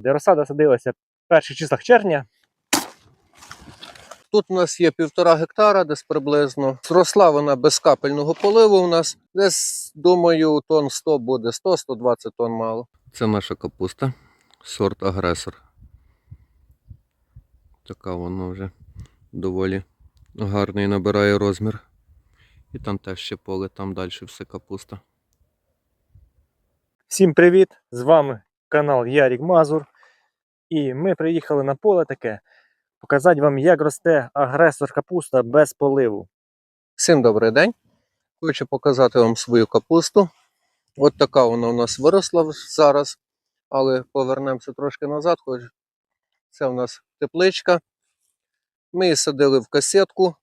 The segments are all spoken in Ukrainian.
де розсада садилася в перших числах червня. Тут у нас є півтора гектара, десь приблизно. Зросла вона без капельного поливу у нас. Десь, думаю, тонн 100 буде, 100-120 тонн мало. Це наша капуста, сорт агресор. Така вона вже доволі гарний набирає розмір. І там теж ще поле, там далі все капуста. Всім привіт! З вами канал Ярік Мазур. І ми приїхали на поле таке показати вам, як росте агресор капуста без поливу. Всім добрий день. Хочу показати вам свою капусту. От така вона у нас виросла зараз. Але повернемося трошки назад. Хоч це у нас тепличка. Ми її садили в касетку.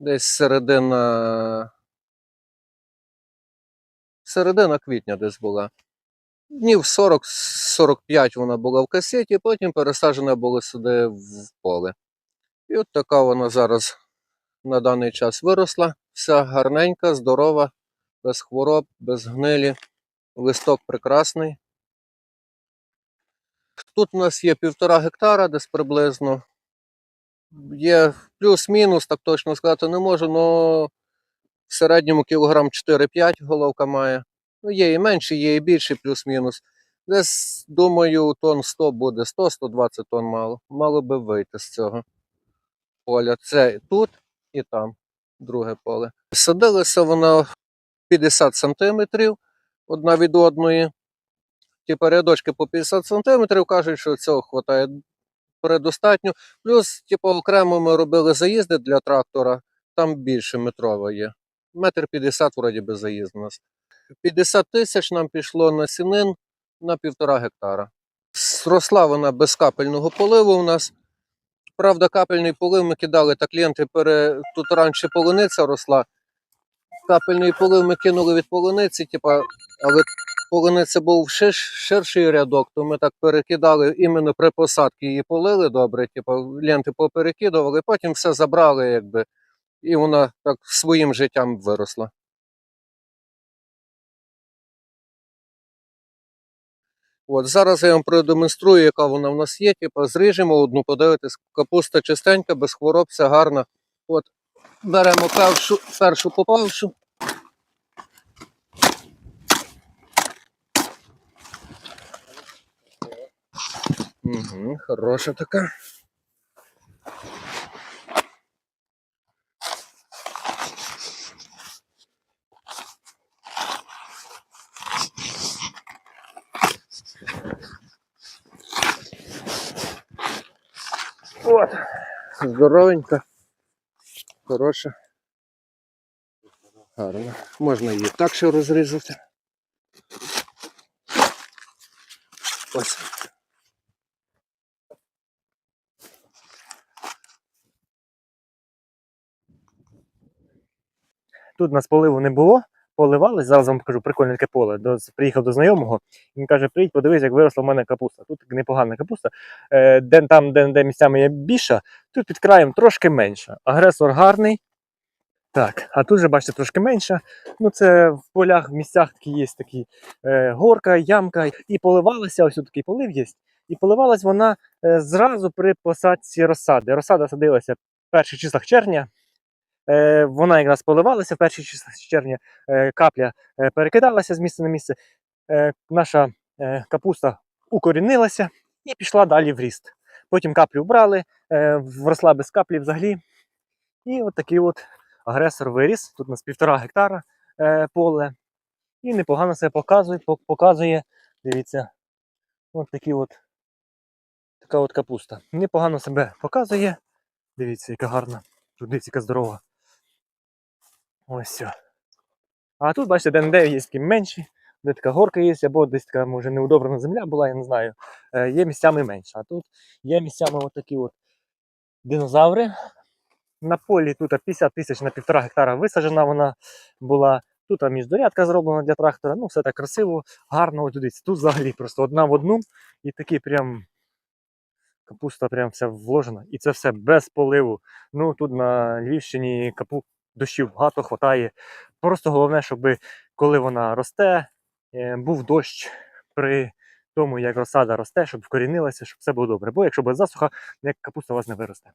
Десь середина. Середина квітня десь була. Днів 40-45 вона була в касеті, потім пересаджена була сюди в поле. І от така вона зараз на даний час виросла. Вся гарненька, здорова, без хвороб, без гнилі. Листок прекрасний. Тут у нас є півтора гектара, десь приблизно. Є плюс-мінус, так точно сказати не можу, але в середньому кілограм 4-5 головка має. Ну, є і менше, є і більше, плюс-мінус. Десь, думаю, тонн 100 буде, 100-120 тонн мало. Мало би вийти з цього поля. Це тут і там друге поле. Садилася вона 50 сантиметрів одна від одної. Ті передочки по 50 сантиметрів кажуть, що цього вистачає предостатньо. Плюс, типу, окремо ми робили заїзди для трактора, там більше метрова є. Метр 50 вроді би заїзд у нас. 50 тисяч нам пішло на сінин на півтора гектара. Зросла вона без капельного поливу у нас. Правда, капельний полив ми кидали, так ленти пере... тут раніше полуниця росла. Капельний полив ми кинули від полуниці, типа, але полуниця був шир... ширший рядок, то ми так перекидали іменно при посадці її полили добре, типа, ленти поперекидували, потім все забрали, якби, і вона так своїм життям виросла. От зараз я вам продемонструю, яка вона в нас є. Типу, зріжемо одну, подивитись, капуста чистенька, без хвороб, все гарно. От беремо першу, першу попавшу. Угу, хороша така. От. Здоровенька. Хороша. Гарно. Можна її так ще розрізати. Ось. Тут нас поливу не було, поливались. Зараз вам покажу прикольне таке поле. До, приїхав до знайомого. Він каже: приїдь, подивись, як виросла в мене капуста. Тут непогана капуста. Е, де, там, де, де місцями є більша, тут під краєм трошки менша. Агресор гарний. Так, а тут же, бачите, трошки менша. Ну, це в полях, в місцях такі є такі е, горка, ямка, і поливалася, ось тут такий полив є. І поливалась вона е, зразу при посадці розсади. Розсада садилася в перших числах червня. Е, вона якраз поливалася в перші червня, е, капля е, перекидалася з місця на місце. Наша капуста укорінилася і пішла далі в ріст. Потім каплю вбрали, вросла без каплі взагалі. І от такий от агресор виріс. Тут у нас півтора гектара поле. І непогано себе показує, показує. Дивіться, от такі от, така от капуста. Непогано себе показує. Дивіться, яка гарна. Тут дивіться, яка здорова. Ось все. А тут, бачите, де-не-де є такі менші, де така горка є, або десь така, може, неудобрена земля була, я не знаю. Е, є місцями менше. А тут є місцями от такі от динозаври. На полі тут 50 тисяч на півтора гектара висаджена вона була. Тут міждорядка зроблена для трактора. Ну, все так красиво, гарно. От дивіться, тут взагалі просто одна в одну. І такий прям капуста прям вся вложена. І це все без поливу. Ну тут на Львівщині капу дощів багато хватає. Просто головне, щоб коли вона росте, е, був дощ при тому, як розсада росте, щоб вкорінилася, щоб все було добре. Бо якщо буде засуха, як капуста у вас не виросте.